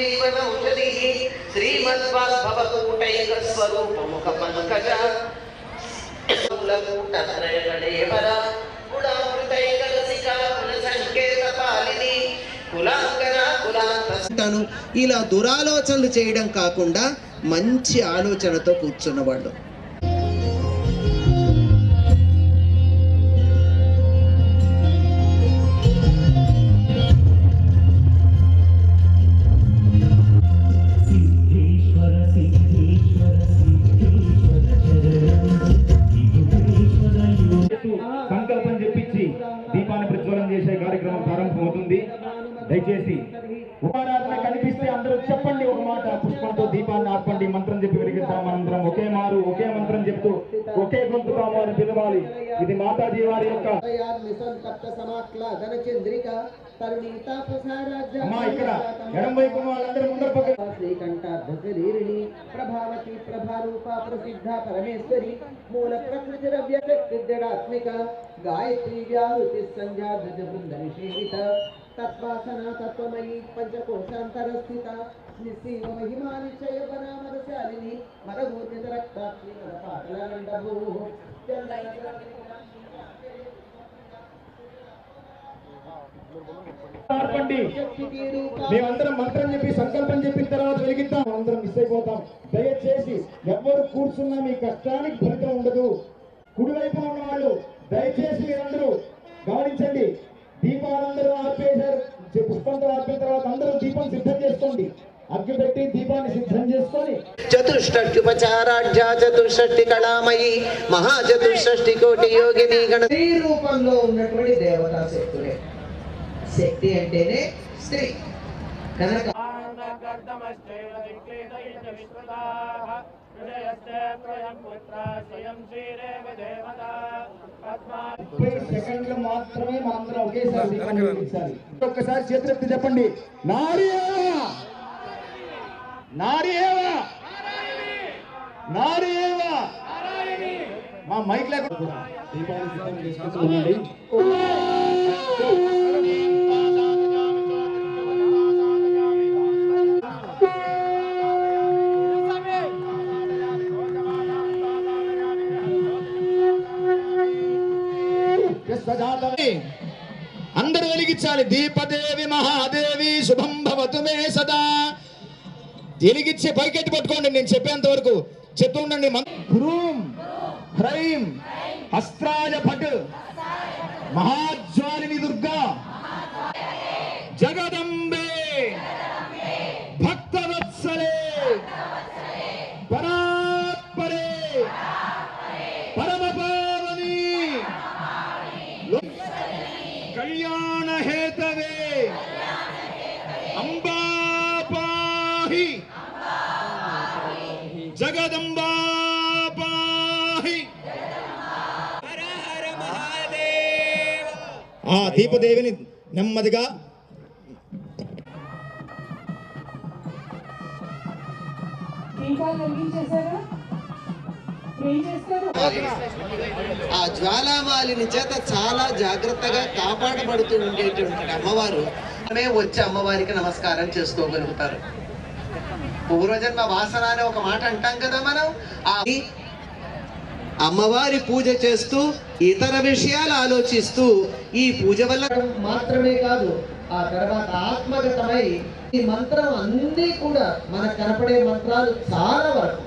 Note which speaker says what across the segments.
Speaker 1: సంజీవనౌషధి శ్రీమద్వాగ్భవకూటైక మూలకూటత్రయగణేవర
Speaker 2: ఇలా దురాలోచనలు చేయడం కాకుండా మంచి ఆలోచనతో కూర్చున్నవాళ్ళు.
Speaker 3: ఒకే మంత్రం చెప్తూ ఒకే గొంతుతో వారు పిలవాలి. ఇది మాతాజీ వారి యొక్క అమ్మా ఇక్కడ ఎడం వైపు ఉన్న వాళ్ళందరూ ముందర పక్క
Speaker 2: శ్రీకంఠాధ్వరీరిణి ప్రభావతి ప్రభారూప ప్రసిద్ధ పరమేశ్వరి మూల ప్రకృతి రవ్యక్తిత్మిక గాయత్రి వ్యాహృతి సంధ్యా ధ్వజ బృంద నిషేవిత తత్వాసన తత్వమయీ పంచకోశాంతర స్థిత నిస్సీవ మహిమా నిశ్చయ రక్తాక్షి పాటల రండభూ
Speaker 3: మేమందరం మంత్రం చెప్పి సంకల్పం చెప్పిన తర్వాత వెలిగిద్దాం. అందరం మిస్ అయిపోతాం. దయచేసి ఎవరు కూర్చున్నా మీ కష్టానికి ఫలితం ఉండదు. కుడివైపున ఉన్న వాళ్ళు దయచేసి మీరందరూ గమనించండి. దీపాలందరూ ఆర్పేశారు. పుష్పంతో ఆర్పిన తర్వాత అందరూ దీపం సిద్ధం చేసుకోండి. అగ్గి పెట్టి దీపాన్ని సిద్ధం చేసుకొని
Speaker 1: చతుష్ట్యుపచారాఢ్యా చతుషష్టి కళామయి మహాచతుషష్టి కోటి యోగిని గణ
Speaker 2: స్త్రీ రూపంలో ఉన్నటువంటి దేవతా శక్తులే. శక్తి అంటేనే స్త్రీ. కనుక
Speaker 3: సెకండ్లు మాత్రమే మనందరం ఒకేసారి ఒక్కసారి చేతులెత్తి చెప్పండి. నారియేవా నారియేవా నారియేవా మా మైక్ లేకుండా దీపావళి సిద్ధం చేసుకుంటూ ఉండండి. వెలిగించే పైకెత్తి పట్టుకోండి నేను చెప్పేంత వరకు చెప్తూ ఉండండి. హ్రూం హ్రైం అస్త్రాయ భట్ మహాజ్వాలిని ఆ దీపదేవిని నెమ్మదిగా
Speaker 2: ఆ జ్వాలామాలిని చేత చాలా జాగ్రత్తగా కాపాడబడుతూ ఉండేటువంటి అమ్మవారు. ఆమె వచ్చి అమ్మవారికి నమస్కారం చేసుకోగలుగుతారు. పూర్వజన్మ వాసన అనే ఒక మాట అంటాం కదా మనం. ఆ అమ్మవారి పూజ చేస్తూ ఇతర విషయాలు ఆలోచిస్తూ ఈ పూజ వల్ల మాత్రమే కాదు ఆ తర్వాత ఆత్మగతమై ఈ మంత్రం అన్నీ కూడా మనకు కనపడే మంత్రాలు చాలా వరకు.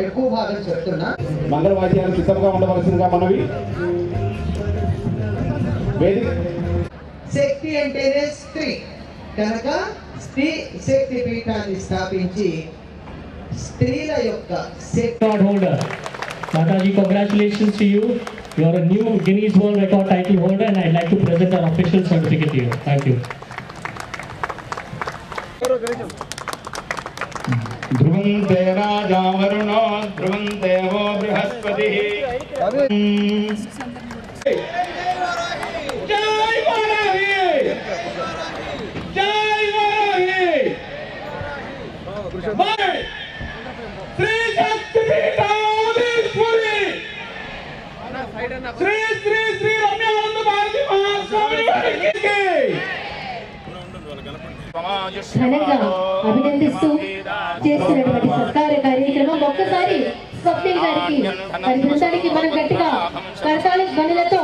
Speaker 2: ఎక్కువ భాగం చెప్తున్నా.
Speaker 3: మంగళవాద్యాలు సిద్ధంగా ఉండవలసిందిగా మనవి.
Speaker 2: శక్తి అంటేనే స్త్రీ. కనుక స్త్రీ శక్తి పీఠాన్ని స్థాపించి స్త్రీల యొక్క శక్తి
Speaker 4: holder. Mataji, congratulations to you. You are a new Guinness World Record title holder and I'd like to present our official certificate to you. Thank you.
Speaker 3: ध्रुवं ध्रुवं देवो बृहस्पतिः శ్రీ శ్రీ శ్రీ రమ్యానంద భారతి మహాస్వామి వారికి
Speaker 5: ఘనంగా
Speaker 3: అభినందిస్తూ చేస్తున్నటువంటి సత్కార కార్యక్రమం. ఒక్కసారి స్వప్నిల్ గారికి మరి బృందానికి మనం గట్టిగా కరతాళ ధ్వనులతో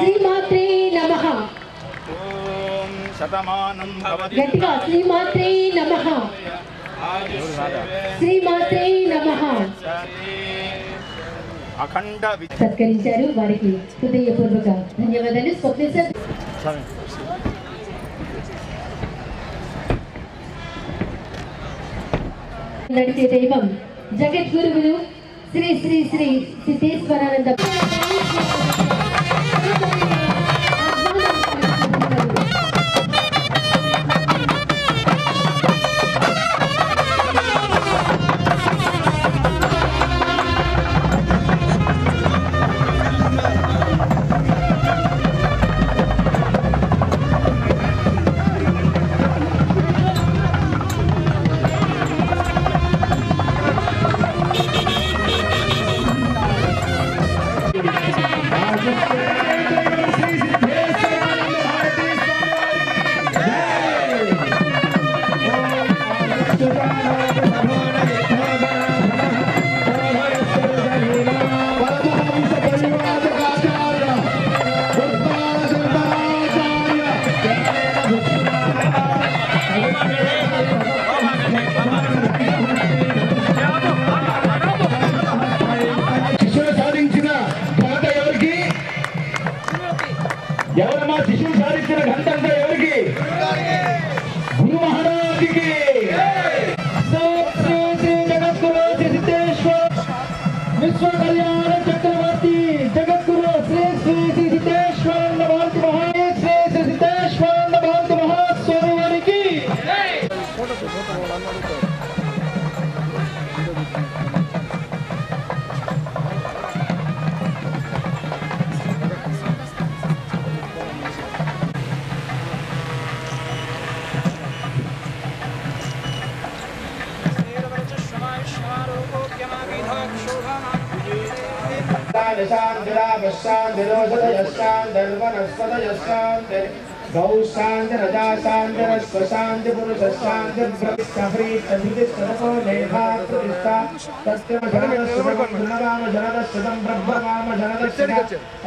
Speaker 3: శ్రీమాత్రే నమ. గట్టిగా శ్రీమాత్రే నమ. శ్రీమాత్రే నమ.
Speaker 6: అఖండ
Speaker 3: సత్కరించారు. వారికి హృదయపూర్వక ధన్యవాదాలు. స్వప్నిల్ సార్. నడిచే దైవం. జగద్గురువులు శ్రీ శ్రీ శ్రీ సిద్ధేశ్వరానంద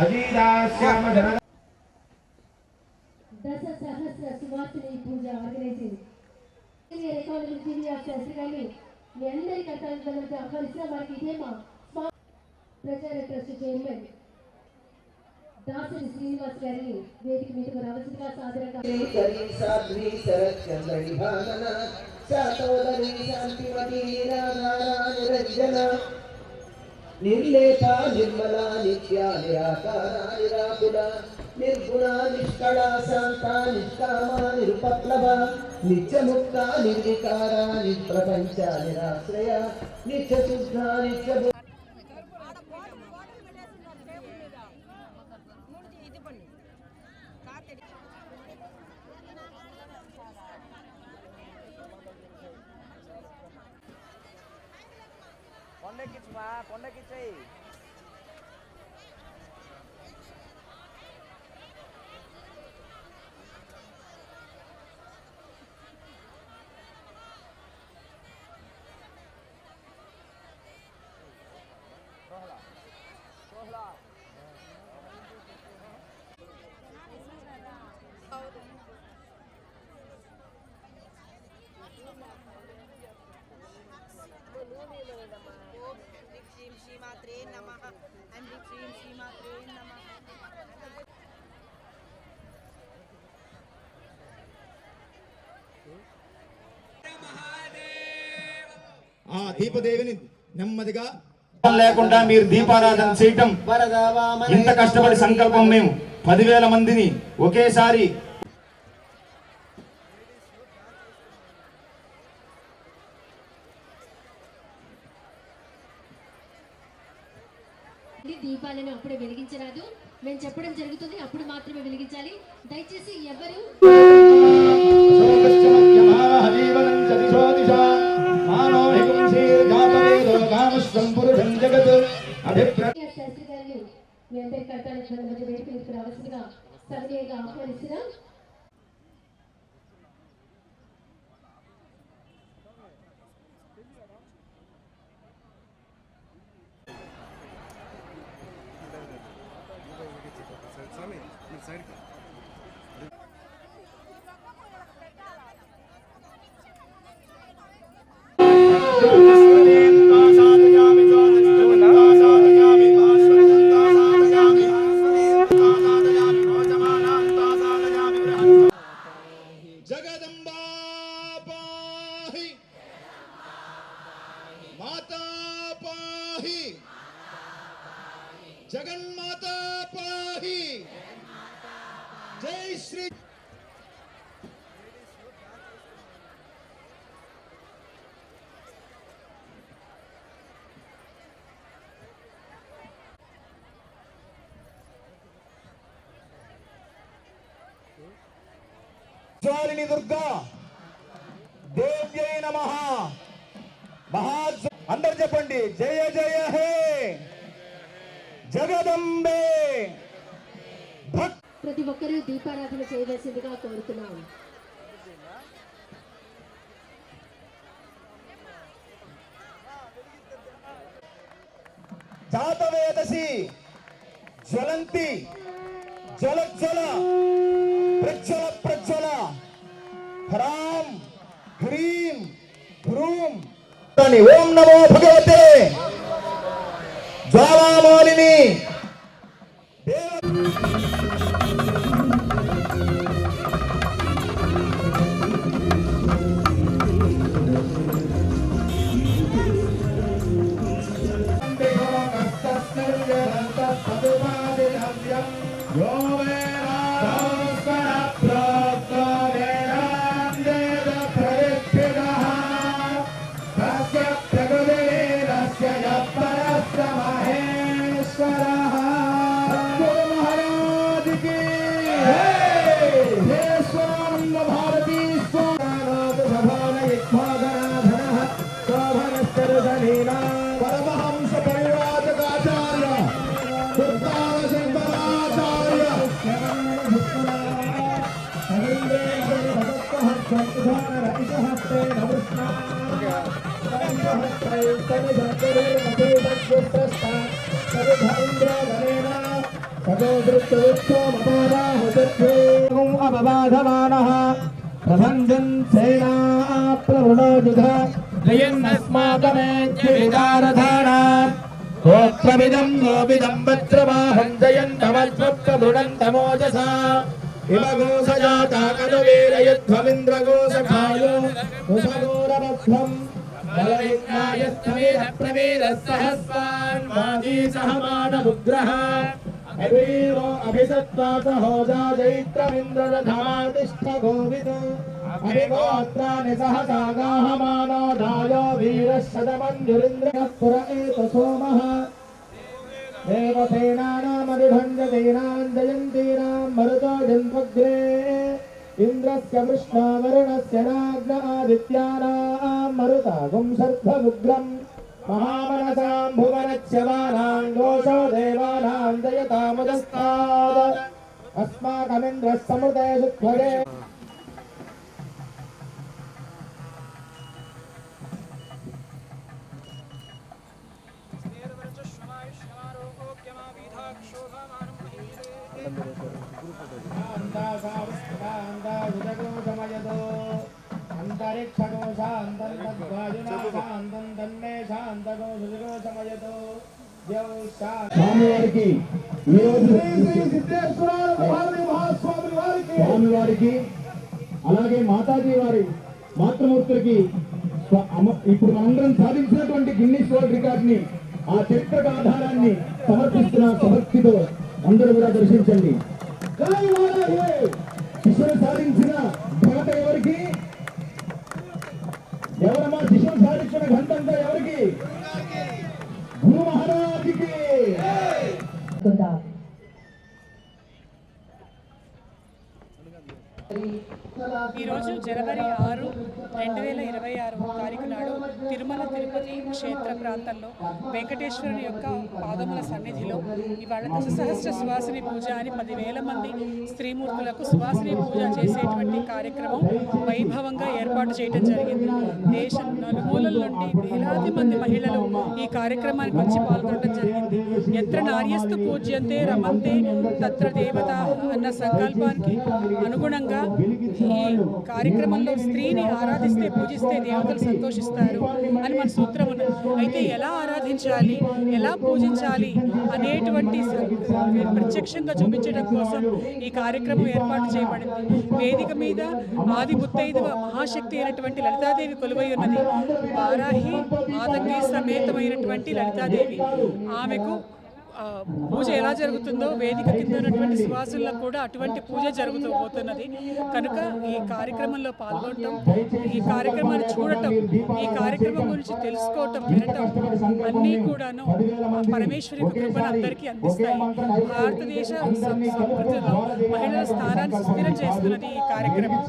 Speaker 5: అజీదాస్యామ
Speaker 3: దశ సహస్ర సువార్తిని పూజ organising senior economy senior Shastri గారిని మీ అందరి కట్టాలని ఆహ్వానిస్తున్న వారికి ఇదే మా స్మా- ప్రచార ట్రస్ట్ చైర్మన్ దాసరి శ్రీనివాస్ గారిని వేదిక మీదకు రావాల్సిందిగా సాదరంగా
Speaker 2: నిర్లేప నిర్మల నిరాకుల నిర్గుణ నిష్కళ శాంత నిష్కామ నిరుపప్లవ నిత్యముక్త నిర్వికార నిప్రపంచ నిరాశ్రయ నిత్య శుద్ధ నిత్య
Speaker 4: శ్రీం శ్రీమాత్రే నమ. అండ్ శ్రీం శ్రీమాత్రే నమ.
Speaker 5: ఆ దీపదేవిని నెమ్మదిగా లేకుండా మీరు దీపారాధన చేయటం ఇంత కష్టపడి సంకల్పం మేము. పదివేల మందిని ఒకేసారి
Speaker 3: దీపాలను అప్పుడే వెలిగించరాదు. మేము చెప్పడం జరుగుతుంది అప్పుడు మాత్రమే వెలిగించాలి. దయచేసి ఎవరు మీ అందరి మధ్య రావాల్సిందిగా సవినయంగా ఆహ్వానిస్తున్నాం. జాలిని దుర్గా. దేవ్యై నమ. మహా అందరు చెప్పండి. జయ జయ హే. జగదంబే.
Speaker 5: ప్రతి ఒక్కరూ దీపారాధన చేయవలసిందిగా కోరుతున్నాము
Speaker 3: జాతవేదసి జ్వలంతి జ్వలజ్వల ప్రజ్వల ప్రజ్వల హ్రాం హ్రీం హ్రూం ఓం నమో భగవతే. ప్రభంజన్ సేనా ప్రవృణోజుధ జయన్నస్మాకమేజ్యవిదారధానా గోత్రమిదం గోపిదం వజ్రవాహం జయన్నవజ్రమృణంతమోజసా ఇవ బలవిజ్ఞాయస్తమేర ప్రవీర సహస్వాన్ వాదీ సహమానముగ్రహ అవీరో అభిసత్వా సహోజా జైత్రమింద్రదధాతిష్ఠ గోవిదో అభిగోత్రాని సహసాగాహమానో దాయో వీరశతమంజురింద్ర పుర ఏత సోమః దేవసేనానామభిభంజతీనాం జయంతీనాం మరుతో జన్మగ్రే इन्द्रस्य कृष्णावरुणस्य नाग्न आदित्यानाम् मरुतागुम् सर्वमुग्रम्। महामनसाम् भुवनच्यवानाम् घोषो देवानाम् जयतामुदस्तात्। अस्माकमिन्द्रः समृते सुध्वरे। शोभमानं महीरे అంతరిక్షగో శాంతం తద్వాయునా శాంతం తన్మే శాంతగో సుజగో సమయతో స్వామివారికి ఈరోజు స్వామివారికి అలాగే మాతాజీ వారి మాతృమూర్తులకి ఇప్పుడు మనందరం సాధించినటువంటి గిన్నిస్ వరల్డ్ రికార్డ్ని ఆ చరిత్రక ఆధారాన్ని సమర్పిస్తున్న సమర్పితో అందరూ కూడా దర్శించండి! శిష్యులు సాధించిన ఘనత ఎవరికి
Speaker 7: ఈరోజు జనవరి ఆరు రెండు వేల ఇరవై ఆరు తిరుమల తిరుపతి క్షేత్ర ప్రాంతంలో వెంకటేశ్వరుని యొక్క పాదముల సన్నిధిలో ఇవాళ దశసహస్ర సువాసిని పూజ అని పదివేల మంది స్త్రీమూర్తులకు సువాసిని పూజ చేసేటువంటి కార్యక్రమం వైభవంగా ఏర్పాటు చేయడం జరిగింది. దేశం నలుమూలల నుండి వేలాది మంది మహిళలు ఈ కార్యక్రమానికి వచ్చి పాల్గొనడం జరిగింది. ఎత్ర నార్యస్తు పూజ్యంతే రమంతే తత్ర దేవత అన్న సంకల్పానికి అనుగుణంగా ఈ కార్యక్రమంలో స్త్రీని ఆరాధిస్తే పూజిస్తే దేవతలు సంతోషిస్తారు. అని మన సూత్రం ఉన్నది అయితే ఎలా ఆరాధించాలి ఎలా పూజించాలి అనేటువంటి స- ప్రత్యక్షంగా చూపించడం కోసం ఈ కార్యక్రమం ఏర్పాటు చేయబడింది. వేదిక మీద ఆది ముత్తైదువ మహాశక్తి అయినటువంటి లలితాదేవి కొలువై ఉన్నది. వారాహి ఆదంగి సమేతమైనటువంటి లలితాదేవి. ఆమెకు పూజ ఎలా జరుగుతుందో వేదిక కింద ఉన్నటువంటి సువాసుల్లో కూడా అటువంటి పూజ జరుగుతూ పోతున్నది. కనుక ఈ కార్యక్రమంలో పాల్గొనటం ఈ కార్యక్రమాన్ని చూడటం ఈ కార్యక్రమం గురించి తెలుసుకోవటం వినటం అన్నీ కూడాను పరమేశ్వరి కృపను అందరికీ అందిస్తాయి. భారతదేశ సంస్కృతిలో మహిళల స్థానాన్ని సుస్థిరం చేస్తున్నది ఈ కార్యక్రమం.